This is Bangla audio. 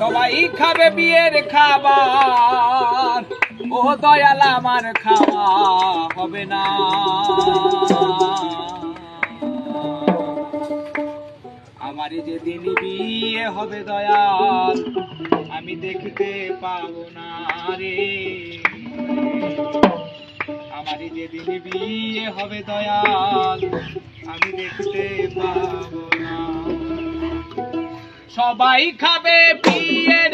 সবাই খাবে বিয়ের খাবার। ও দয়াল আমার খাওয়া হবে না। আমার যেদিন বিয়ে হবে দয়াল, আমি দেখতে পাবো না রে। আমার যেদিন বিয়ে হবে দয়াল, আমি দেখতে পাবো সবাই খাবে বিয়ের